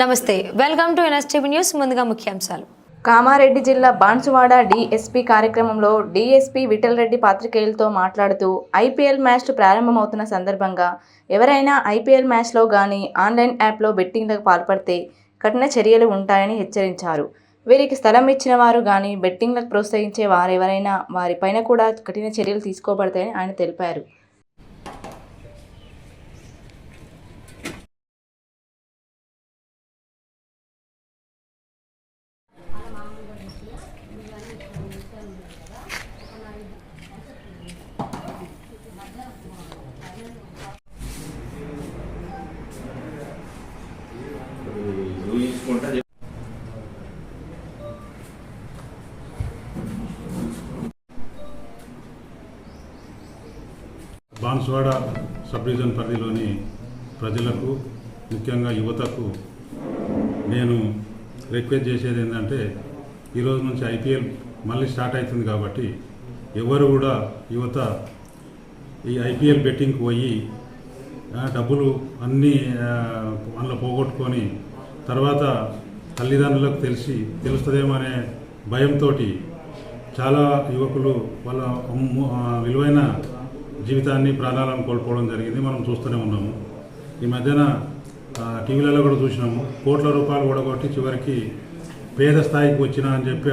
నమస్తే welcome to NSTV news ముందుగా ముఖ్యాంశాలు. కామారెడ్డి జిల్లా బాన్సువాడ డిఎస్పీ కార్యక్రమంలో డిఎస్పీ విఠల్ రెడ్డి పాత్రికేయులతో మాట్లాడుతూ ఐపీఎల్ మ్యాచ్ ప్రారంభమవుతున్న సందర్భంగా ఎవరైనా ఐపీఎల్ మ్యాచ్లో కానీ ఆన్లైన్ యాప్లో బెట్టింగ్లకు పాల్పడితే కఠిన చర్యలు ఉంటాయని హెచ్చరించారు. వీరికి స్థలం ఇచ్చిన వారు కానీ బెట్టింగ్లకు ప్రోత్సహించే వారెవరైనా వారిపైన కూడా కఠిన చర్యలు తీసుకోబడతాయని ఆయన తెలిపారు. బాన్స్వాడ సబ్ డివిజన్ పరిధిలోని ప్రజలకు ముఖ్యంగా యువతకు నేను రిక్వెస్ట్ చేసేది ఏంటంటే ఈరోజు నుంచి ఐపీఎల్ మళ్ళీ స్టార్ట్ అవుతుంది కాబట్టి ఎవరు కూడా యువత ఈ ఐపీఎల్ బెట్టింగ్కి పోయి డబ్బులు అన్నీ అందులో పోగొట్టుకొని తర్వాత తల్లిదండ్రులకు తెలిసి తెలుస్తుందేమో అనే భయంతో చాలా యువకులు వాళ్ళ విలువైన జీవితాన్ని ప్రాణాలను కోల్పోవడం జరిగింది. మనం చూస్తూనే ఉన్నాము. ఈ మధ్యన టీవీలలో కూడా చూసినాము. కోట్ల రూపాయలు కూడగొట్టి చివరికి పేద స్థాయికి వచ్చినా అని చెప్పి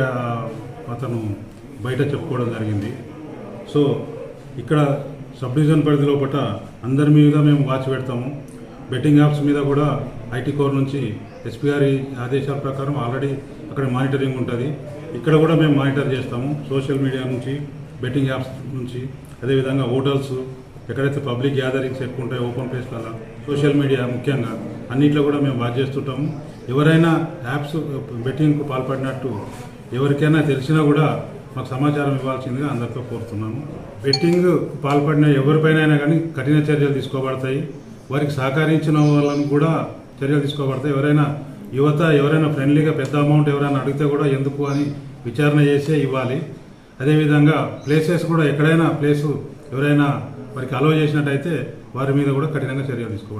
అతను బయట చెప్పుకోవడం జరిగింది. సో ఇక్కడ సబ్ డివిజన్ పరిధి లోపల అందరి మీద మేము వాచ్ పెడతాము. బెట్టింగ్ యాప్స్ మీద కూడా ఐటీ కోర్ నుంచి ఎస్పీ గారి ఆదేశాల ప్రకారం ఆల్రెడీ అక్కడ మానిటరింగ్ ఉంటుంది. ఇక్కడ కూడా మేము మానిటర్ చేస్తాము. సోషల్ మీడియా నుంచి బెట్టింగ్ యాప్స్ నుంచి అదేవిధంగా హోటల్స్ ఎక్కడైతే పబ్లిక్ గ్యాదరింగ్స్ ఎక్కువ ఉంటాయో ఓపెన్ ప్లేస్లలో సోషల్ మీడియా ముఖ్యంగా అన్నిట్లో కూడా మేము వాచ్ చేస్తుంటాము. ఎవరైనా యాప్స్ బెట్టింగ్కు పాల్పడినట్టు ఎవరికైనా తెలిసినా కూడా మాకు సమాచారం ఇవ్వాల్సిందిగా అందరితో కోరుతున్నాము. బెట్టింగ్ పాల్పడిన ఎవరిపైన కానీ కఠిన చర్యలు తీసుకోబడతాయి. వారికి సహకరించిన వాళ్ళను కూడా చర్యలు తీసుకోబడతాయి. ఎవరైనా యువత ఎవరైనా ఫ్రెండ్లీగా పెద్ద అమౌంట్ ఎవరైనా అడిగితే కూడా ఎందుకు అని విచారణ చేసే ఇవ్వాలి. అదేవిధంగా ప్లేసెస్ కూడా ఎక్కడైనా ప్లేసు ఎవరైనా వారికి అలో చేసినట్టయితే వారి మీద కూడా కఠినంగా చర్యలు తీసుకోబడతాయి.